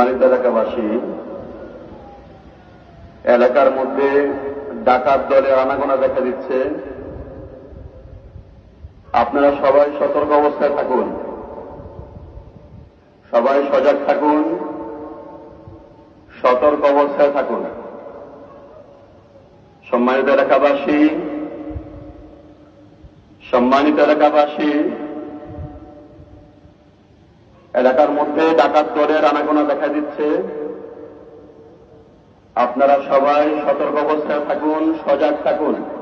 মানিত এলাকাবাসী এলাকার মধ্যে ডাকাত দলের আনাগোনা দেখা দিচ্ছে। আপনারা সবাই সতর্ক অবস্থায় থাকুন। সবাই সজাগ থাকুন। সতর্ক অবস্থায় থাকুন। সম্মানিত এলাকাবাসী সম্মানিত এলাকাবাসী, এলাকার মধ্যে ডাকাত দলের আনাগোনা দেখা দিচ্ছে। আপনারা সবাই সতর্ক অবস্থায় থাকুন সজাগ থাকুন।